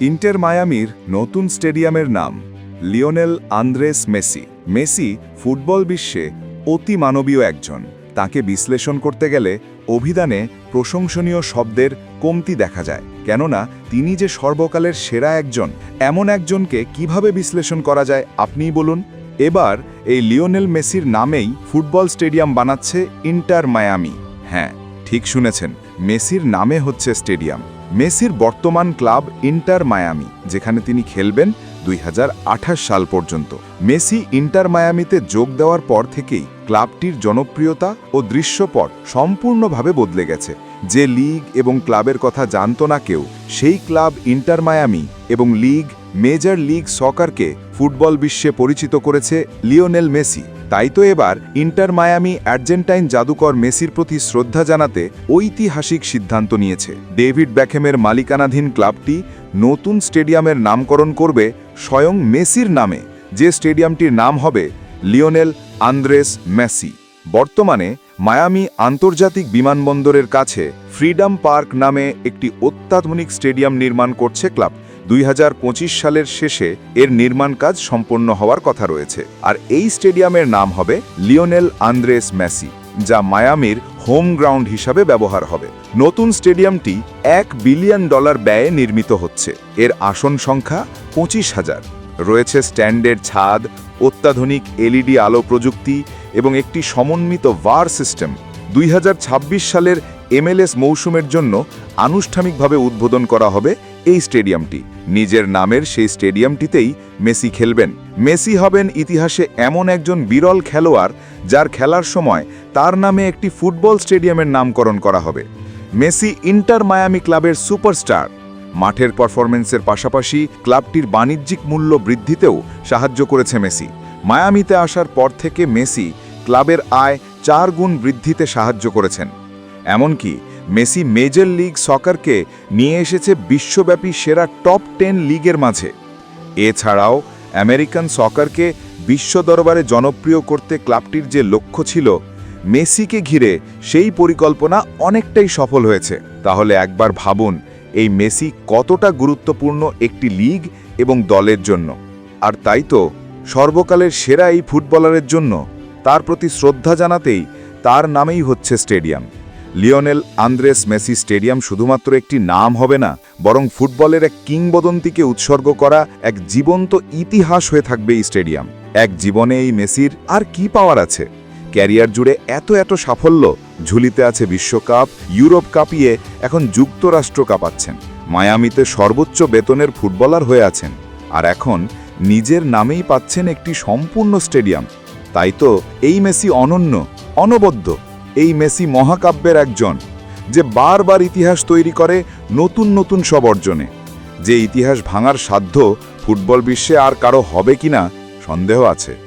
Inter মায়ামির নতুন স্টেডিয়ামের নাম, Lionel Andres Messi. Messi football বিশ্বে অতি মানবীয় একজন। তাকে বিশ্লেষণ করতে গেলে অভিধানে প্রশংসনীয় শব্দের কমতি দেখা যায়। কেননা, তিনি যে সর্বকালের সেরা একজন, এমন একজনকে কীভাবে বিশ্লেষণ করা যায় আপনিই বলুন। এবার, এই লিওনেল মেসির নামেই ফুটবল স্টেডিয়াম বানাচ্ছে ইন্টার মায়ামি। হ্যাঁ ঠিক শুনেছেন, মেসির নামে হচ্ছে স্টেডিয়াম। মেসির বর্তমান ক্লাব ইন্টার মায়ামি, যেখানে তিনি খেলবেন দুই হাজার আঠাশ সাল পর্যন্ত। মেসি ইন্টার মায়ামিতে যোগ দেওয়ার পর থেকেই ক্লাবটির জনপ্রিয়তা ও দৃশ্যপট সম্পূর্ণভাবে বদলে গেছে। যে লিগ এবং ক্লাবের কথা জানত না কেউ, সেই ক্লাব ইন্টার মায়ামি এবং লিগ, মেজর লিগ সকারকে ফুটবল বিশ্বে পরিচিত করেছে লিওনেল মেসি। তাই তো এবার ইন্টার মায়ামি আর্জেন্টাইন জাদুকর মেসির প্রতি শ্রদ্ধা জানাতে ঐতিহাসিক সিদ্ধান্ত নিয়েছে। ডেভিড ব্যাকেমের মালিকানাধীন ক্লাবটি নতুন স্টেডিয়ামের নামকরণ করবে স্বয়ং মেসির নামে, যে স্টেডিয়ামটির নাম হবে লিওনেল আন্দ্রেস মেসি। বর্তমানে মায়ামি আন্তর্জাতিক বিমানবন্দরের কাছে ফ্রিডম পার্ক নামে একটি অত্যাধুনিক স্টেডিয়াম নির্মাণ করছে ক্লাব দুই হাজার পঁচিশ সালের শেষে এর নির্মাণ কাজ সম্পন্ন হওয়ার কথা রয়েছে। আর এই স্টেডিয়ামের নাম হবে লিওনেল আন্দ্রেস মেসি, যা মায়ামির হোম গ্রাউন্ড হিসাবে ব্যবহার হবে। নতুন স্টেডিয়ামটি এক বিলিয়ন ডলার ব্যয়ে নির্মিত হচ্ছে। এর আসন সংখ্যা পঁচিশ হাজার। রয়েছে স্ট্যান্ডের ছাদ, অত্যাধুনিক এলইডি আলো প্রযুক্তি এবং একটি সমন্বিত ভার সিস্টেম। দুই হাজার ছাব্বিশ সালের এমএলএস মৌসুমের জন্য আনুষ্ঠানিকভাবে উদ্বোধন করা হবে এই স্টেডিয়ামটি। নিজের নামের সেই স্টেডিয়ামটিতেই মেসি খেলবেন। মেসি হবেন ইতিহাসে এমন একজন বিরল খেলোয়াড় যার খেলার সময় তার নামে একটি ফুটবল স্টেডিয়ামের নামকরণ করা হবে। মেসি ইন্টার মায়ামি ক্লাবের সুপারস্টার। মাঠের পারফরমেন্সের পাশাপাশি ক্লাবটির বাণিজ্যিক মূল্য বৃদ্ধিতেও সাহায্য করেছে মেসি। মায়ামিতে আসার পর থেকে মেসি ক্লাবের আয় চার গুণ বৃদ্ধিতে সাহায্য করেছেন। এমনকি মেসি মেজর লিগ সকারকে নিয়ে এসেছে বিশ্বব্যাপী সেরা টপ টেন লিগের মাঝে। এছাড়াও আমেরিকান সকারকে বিশ্ব দরবারে জনপ্রিয় করতে ক্লাবটির যে লক্ষ্য ছিল, মেসিকে ঘিরে সেই পরিকল্পনা অনেকটাই সফল হয়েছে। তাহলে একবার ভাবুন, এই মেসি কতটা গুরুত্বপূর্ণ একটি লিগ এবং দলের জন্য। আর তাই তো, সর্বকালের সেরা এই ফুটবলারের জন্য, তার প্রতি শ্রদ্ধা জানাতেই তার নামেই হচ্ছে stadium. Lionel Andres Messi stadium শুধুমাত্র একটি নাম হবে না, বরং ফুটবলের এক কিংবদন্তিকে উৎসর্গ করা এক জীবন্ত ইতিহাস হয়ে থাকবে এই স্টেডিয়াম। এক জীবনে এই মেসির আর কি পাওয়ার আছে? ক্যারিয়ার জুড়ে এত এত সাফল্য, ঝুলিতে আছে বিশ্বকাপ, ইউরোপ কাপিয়ে এখন যুক্তরাষ্ট্র কাঁপাচ্ছেন। মায়ামিতে সর্বোচ্চ বেতনের ফুটবলার হয়ে আছেন। আর এখন নিজের নামেই পাচ্ছেন একটি সম্পূর্ণ স্টেডিয়াম। তাই তো এই মেসি অনন্য, অনবদ্য। এই মেসি মহাকাব্যের একজন, যে বারবার ইতিহাস তৈরি করে নতুন নতুন সব অর্জনে। যে ইতিহাস ভাঙার সাধ্য ফুটবল বিশ্বে আর কারও হবে কিনা সন্দেহ আছে।